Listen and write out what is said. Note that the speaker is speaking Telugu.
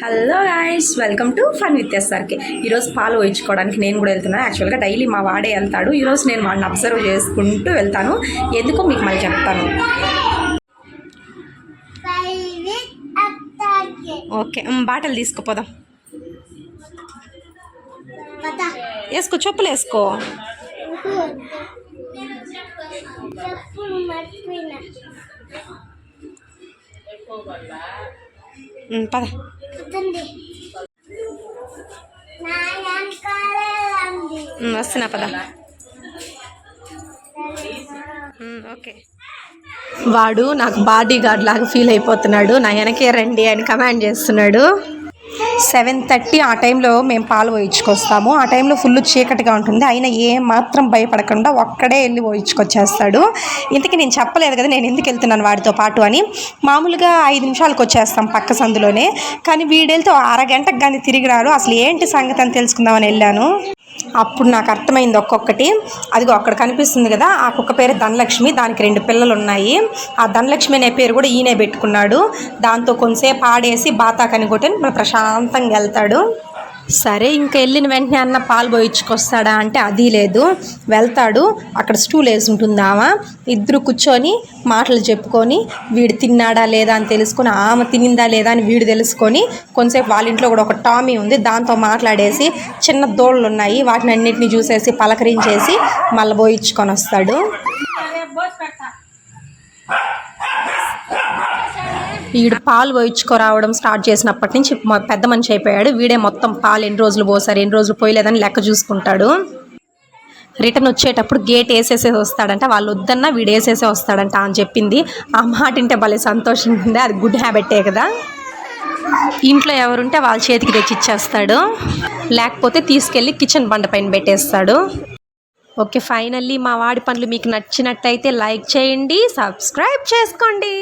Hello guys welcome to fun with SRK ఈరోజు పాలు వేయించుకోవడానికి నేను కూడా వెళ్తున్నాను. యాక్చువల్గా డైలీ మా వాడే వెళ్తాడు. ఈరోజు నేను వాడిని అబ్జర్వ్ చేసుకుంటూ వెళ్తాను. ఎందుకో మీకు మళ్ళీ చెప్తాను? ఓకే బాటలు తీసుకుపోదాం. వేసుకో చెప్పులు వేసుకో. చెప్పులు మర్చిపోయినా. పద. వస్తున్నా పద. ఓకే. వాడు నాకు బాడీ గార్డ్ లాగా ఫీల్ అయిపోతున్నాడు. నా వెనకే రండి అని కమాండ్ చేస్తున్నాడు. సెవెన్ థర్టీ ఆ టైంలో మేము పాలు పోయించుకొస్తాము. ఆ టైంలో ఫుల్ చీకటిగా ఉంటుంది. అయినా ఏ మాత్రం భయపడకుండా ఒక్కడే వెళ్ళి పోయించుకొచ్చేస్తాడు. ఇంతకీ నేను చెప్పలేదు కదా నేను ఎందుకు వెళ్తున్నాను వాడితో పాటు అని. మామూలుగా ఐదు నిమిషాలకు వచ్చేస్తాం పక్క సందులోనే. కానీ వీడెళ్తే అరగంటకు కానీ తిరిగి రాడు. అసలు ఏంటి సంగతి అని తెలుసుకుందామని వెళ్ళాను. అప్పుడు నాకు అర్థమైంది ఒక్కొక్కటి. అదిగో అక్కడ కనిపిస్తుంది కదా ఆ కుక్క పేరు ధనలక్ష్మి దానికి రెండు పిల్లలు ఉన్నాయి ఆ ధనలక్ష్మి అనే పేరు కూడా ఈయనే పెట్టుకున్నాడు. దాంతో కొంతసేపు ఆడేసి బాతా కనిగొట్టి ప్రశాంతంగా వెళ్తాడు. సరే ఇంకా వెళ్ళిన వెంటనే అన్న పాలు పోయించుకొస్తాడా అంటే అది లేదు. వెళ్తాడు అక్కడ స్టూల్ వేసి ఉంటుందామా ఇద్దరు కూర్చొని మాటలు చెప్పుకొని వీడు తిన్నాడా లేదా అని తెలుసుకొని ఆమె తినిందా లేదా అని వీడు తెలుసుకొని కొంతసేపు వాళ్ళ ఇంట్లో కూడా ఒక టామీ ఉంది దాంతో మాట్లాడేసి చిన్న దోళ్ళు ఉన్నాయి వాటిని అన్నింటినీ చూసేసి పలకరించేసి మళ్ళీ పోయించుకొని వస్తాడు. వీడు పాలు పోయించుకోరావడం స్టార్ట్ చేసినప్పటి నుంచి మా పెద్ద మనిషి అయిపోయాడు. వీడే మొత్తం పాలు ఎన్ని రోజులు పోసారు ఎన్ని రోజులు పోయలేదని లెక్క చూసుకుంటాడు. రిటర్న్ వచ్చేటప్పుడు గేట్ వేసేసే వస్తాడంట వాళ్ళు వద్దన్నా వీడు వేసేసే వస్తాడంట అని చెప్పింది. ఆ మాట వింటే భలే సంతోషంగా ఉంది అది గుడ్ హ్యాబిటే కదా. ఇంట్లో ఎవరుంటే వాళ్ళ చేతికి తెచ్చి ఇచ్చేస్తాడు. లేకపోతే తీసుకెళ్ళి కిచెన్ బండ పైన పెట్టేస్తాడు. ఓకే ఫైనల్లీ మా వాడి పనులు మీకు నచ్చినట్టయితే లైక్ చేయండి సబ్స్క్రైబ్ చేసుకోండి.